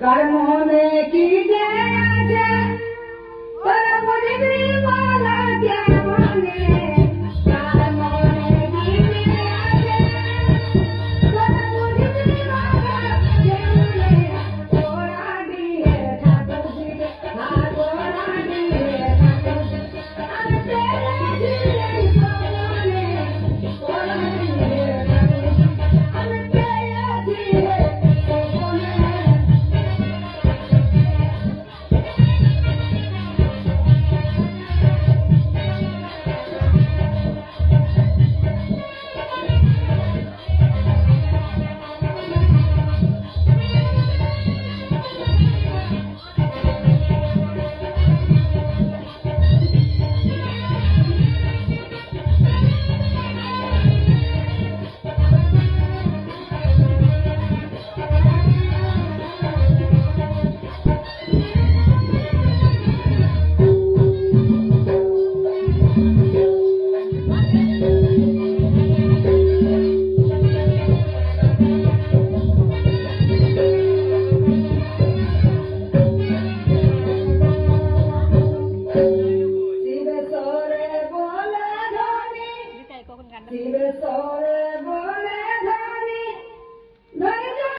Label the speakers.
Speaker 1: কার মনে কি যে আছে? তোর মনে মালা জ্ঞান কি যে আছে? তোর মনে Keep it all